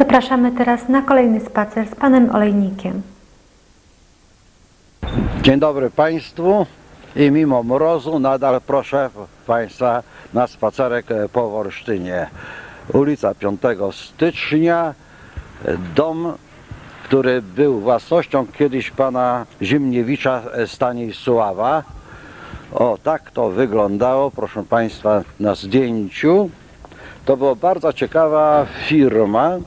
Zapraszamy teraz na kolejny spacer z panem Olejnikiem. Dzień dobry Państwu i mimo mrozu nadal proszę Państwa na spacerek po Wolsztynie. Ulica 5 stycznia, dom, który był własnością kiedyś pana Zimniewicza Stanisława. O, tak to wyglądało, proszę Państwa, na zdjęciu. To była bardzo ciekawa firma,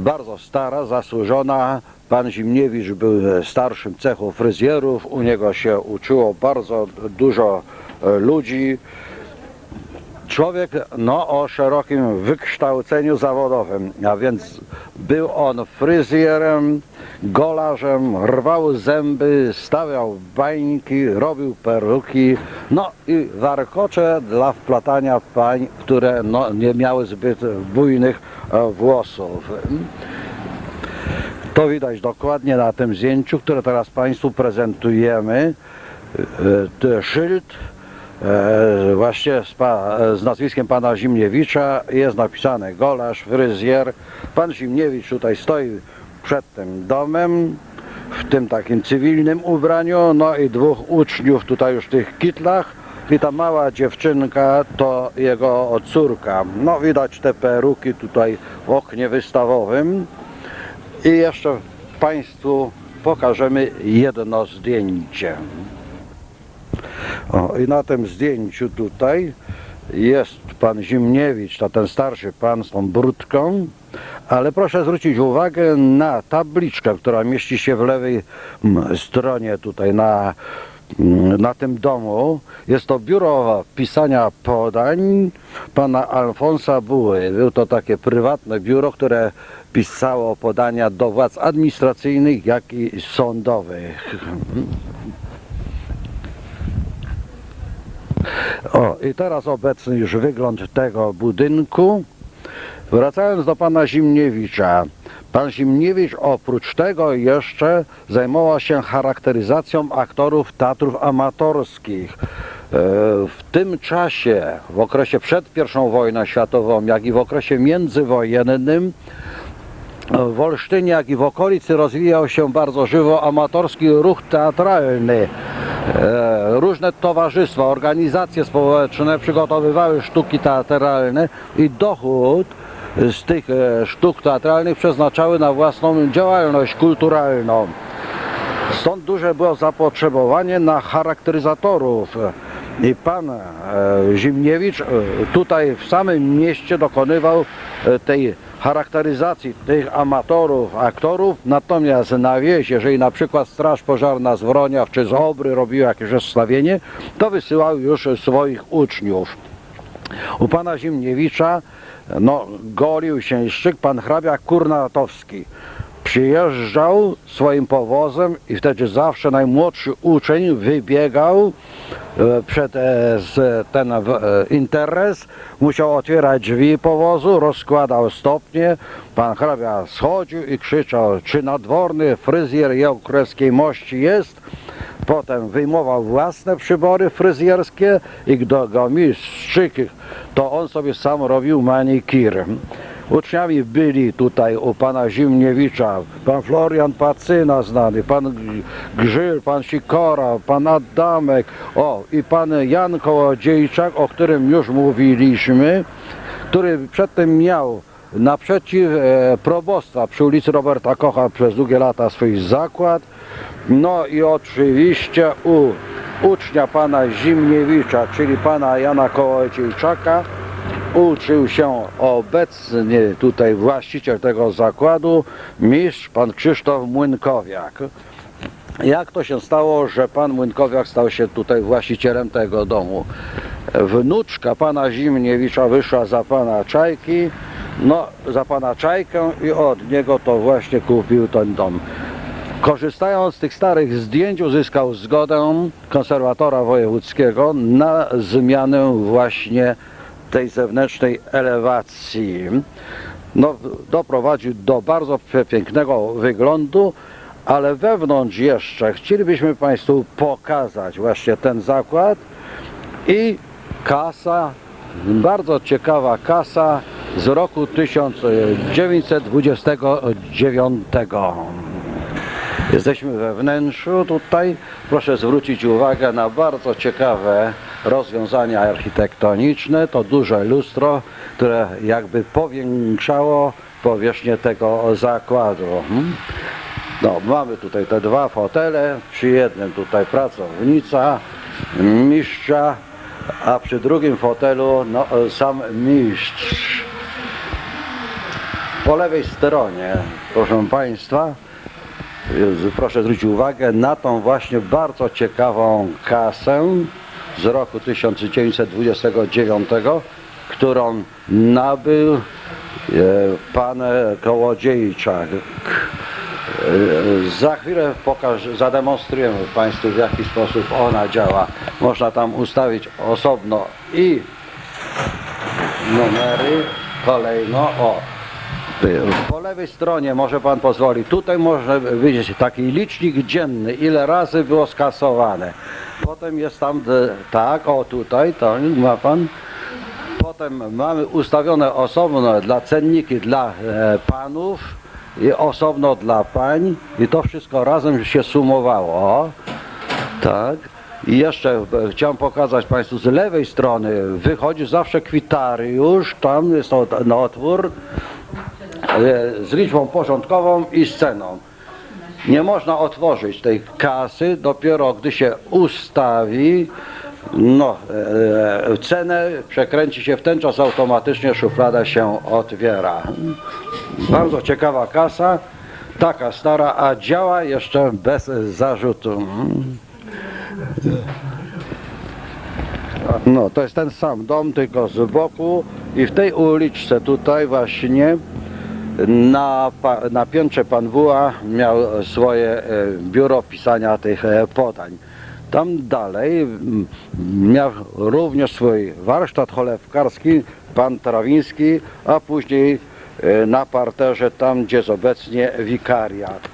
bardzo stara, zasłużona. Pan Zimniewicz był e, starszym cechu fryzjerów, u niego się uczyło bardzo dużo e, ludzi. Człowiek no, o szerokim wykształceniu zawodowym, a więc był on fryzjerem, golarzem, rwał zęby, stawiał bańki, robił peruki, no i warkocze dla wplatania pań, które no, nie miały zbyt bujnych e, włosów. To widać dokładnie na tym zdjęciu, które teraz Państwu prezentujemy. E, to Szyld e, właśnie z, pa, z nazwiskiem pana Zimniewicza jest napisane golarz, fryzjer. Pan Zimniewicz tutaj stoi przed tym domem w tym takim cywilnym ubraniu, no i dwóch uczniów tutaj już w tych kitlach i ta mała dziewczynka to jego córka. No widać te peruki tutaj w oknie wystawowym. I jeszcze Państwu pokażemy jedno zdjęcie. O, I na tym zdjęciu tutaj jest pan Zimniewicz, to ten starszy pan z tą brudką, ale proszę zwrócić uwagę na tabliczkę, która mieści się w lewej mm, stronie tutaj na, mm, na tym domu. Jest to biuro pisania podań pana Alfonsa Buły. Był to takie prywatne biuro, które pisało podania do władz administracyjnych, jak i sądowych. O, i teraz obecny już wygląd tego budynku. Wracając do pana Zimniewicza. Pan Zimniewicz oprócz tego jeszcze zajmował się charakteryzacją aktorów teatrów amatorskich. E, W tym czasie, w okresie przed I wojną światową, jak i w okresie międzywojennym, w Olsztynie, jak i w okolicy rozwijał się bardzo żywo amatorski ruch teatralny. E, Różne towarzystwa, organizacje społeczne przygotowywały sztuki teatralne i dochód z tych e, sztuk teatralnych przeznaczały na własną działalność kulturalną. Stąd duże było zapotrzebowanie na charakteryzatorów. I pan e, Zimniewicz tutaj w samym mieście dokonywał tej charakteryzacji tych amatorów, aktorów, natomiast na wieś, jeżeli na przykład Straż Pożarna z Wroniaw czy z Obry robiła jakieś rozstawienie, to wysyłał już swoich uczniów. U pana Zimniewicza no, golił się szczyk pan hrabia Kurnatowski. Przyjeżdżał swoim powozem i wtedy zawsze najmłodszy uczeń wybiegał e, przed e, ten e, interes, musiał otwierać drzwi powozu, rozkładał stopnie, pan hrabia schodził i krzyczał, czy nadworny fryzjer Jełkrewskiej mości jest? Potem wyjmował własne przybory fryzjerskie i gdy go mistrzyk, to on sobie sam robił manikir. Uczniami byli tutaj u pana Zimniewicza, pan Florian Pacyna znany, pan Grzyl, pan Sikora, pan Adamek, o i pan Jan Kołodziejczak, o którym już mówiliśmy, który przedtem miał naprzeciw e, probostwa przy ulicy Roberta Kocha przez długie lata swój zakład. No i oczywiście u ucznia pana Zimniewicza, czyli pana Jana Kołodziejczaka, uczył się obecnie tutaj właściciel tego zakładu, mistrz pan Krzysztof Młynkowiak. Jak to się stało, że pan Młynkowiak stał się tutaj właścicielem tego domu? Wnuczka pana Zimniewicza wyszła za pana Czajki, no za pana Czajkę i od niego to właśnie kupił ten dom. Korzystając z tych starych zdjęć uzyskał zgodę konserwatora wojewódzkiego na zmianę właśnie tej zewnętrznej elewacji. No, doprowadził do bardzo pięknego wyglądu, ale wewnątrz jeszcze chcielibyśmy Państwu pokazać właśnie ten zakład i kasa, bardzo ciekawa kasa z roku 1929. Jesteśmy we wnętrzu tutaj. Proszę zwrócić uwagę na bardzo ciekawe rozwiązania architektoniczne. To duże lustro, które jakby powiększało powierzchnię tego zakładu. Hmm? No, mamy tutaj te dwa fotele, przy jednym tutaj pracownica, mistrza, a przy drugim fotelu no, sam mistrz. Po lewej stronie, proszę Państwa, proszę zwrócić uwagę na tą właśnie bardzo ciekawą kasę z roku 1929, którą nabył e, pan Kołodziejczak. E, Za chwilę pokaż, zademonstrujemy Państwu w jaki sposób ona działa. Można tam ustawić osobno i numery kolejno. O, po lewej stronie może Pan pozwoli. Tutaj może widzieć taki licznik dzienny, ile razy było skasowane. Potem jest tam, d- tak, o tutaj, to ma Pan. Potem mamy ustawione osobno dla cenniki dla e, panów i osobno dla pań i to wszystko razem się sumowało. Tak. I jeszcze e, chciałem pokazać Państwu z lewej strony wychodzi zawsze kwitariusz, tam jest to ten otwór e, z liczbą porządkową i z ceną. Nie można otworzyć tej kasy dopiero gdy się ustawi no, e, cenę, przekręci się w ten czas automatycznie szuflada się otwiera. Bardzo ciekawa kasa, taka stara, a działa jeszcze bez zarzutu. No, to jest ten sam dom, tylko z boku i w tej uliczce tutaj właśnie na, na piętrze pan Wuła miał swoje e, biuro pisania tych e, podań. Tam dalej mm, miał również swój warsztat cholewkarski pan Trawiński, a później e, na parterze tam, gdzie jest obecnie wikariat.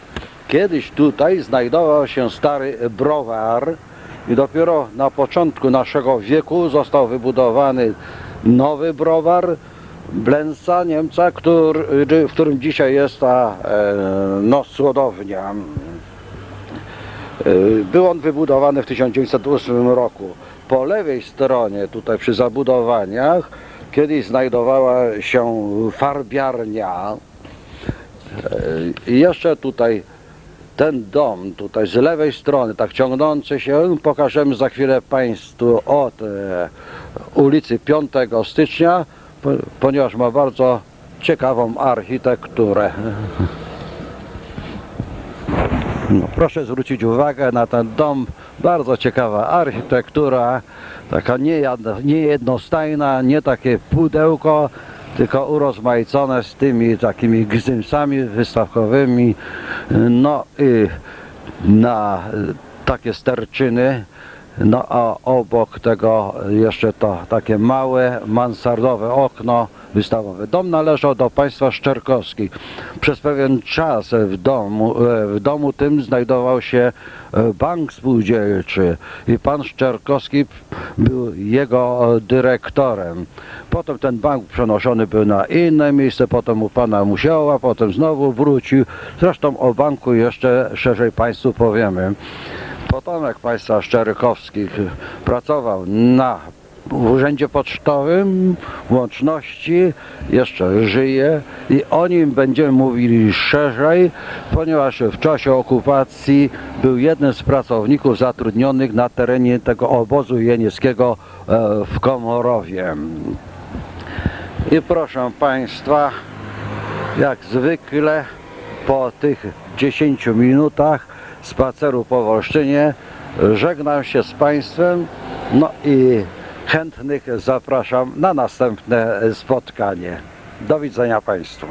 Kiedyś tutaj znajdował się stary browar i dopiero na początku naszego wieku został wybudowany nowy browar Blęca Niemca, który, w którym dzisiaj jest ta e, słodownia. E, Był on wybudowany w 1908 roku. Po lewej stronie, tutaj przy zabudowaniach, kiedyś znajdowała się farbiarnia. E, I jeszcze tutaj ten dom tutaj z lewej strony, tak ciągnący się, pokażemy za chwilę Państwu od ulicy 5 stycznia, ponieważ ma bardzo ciekawą architekturę. No, proszę zwrócić uwagę na ten dom, bardzo ciekawa architektura, taka niejednostajna, nie takie pudełko, tylko urozmaicone z tymi takimi gzymsami wystawkowymi, no i na takie sterczyny, no a obok tego jeszcze to takie małe mansardowe okno wystawowe. Dom należał do państwa Szczerkowskich. Przez pewien czas w domu, e, w domu tym znajdował się e, bank spółdzielczy i pan Szczerkowski był jego e, dyrektorem. Potem ten bank przenoszony był na inne miejsce, potem u pana Musioła, potem znowu wrócił. Zresztą o banku jeszcze szerzej państwu powiemy. Potomek państwa Szczerykowskich pracował na w urzędzie pocztowym łączności, jeszcze żyje i o nim będziemy mówili szerzej, ponieważ w czasie okupacji był jednym z pracowników zatrudnionych na terenie tego obozu jenieckiego e, w Komorowie. I proszę Państwa, jak zwykle po tych 10 minutach spaceru po Wolsztynie żegnam się z Państwem no i chętnych zapraszam na następne spotkanie. Do widzenia Państwu.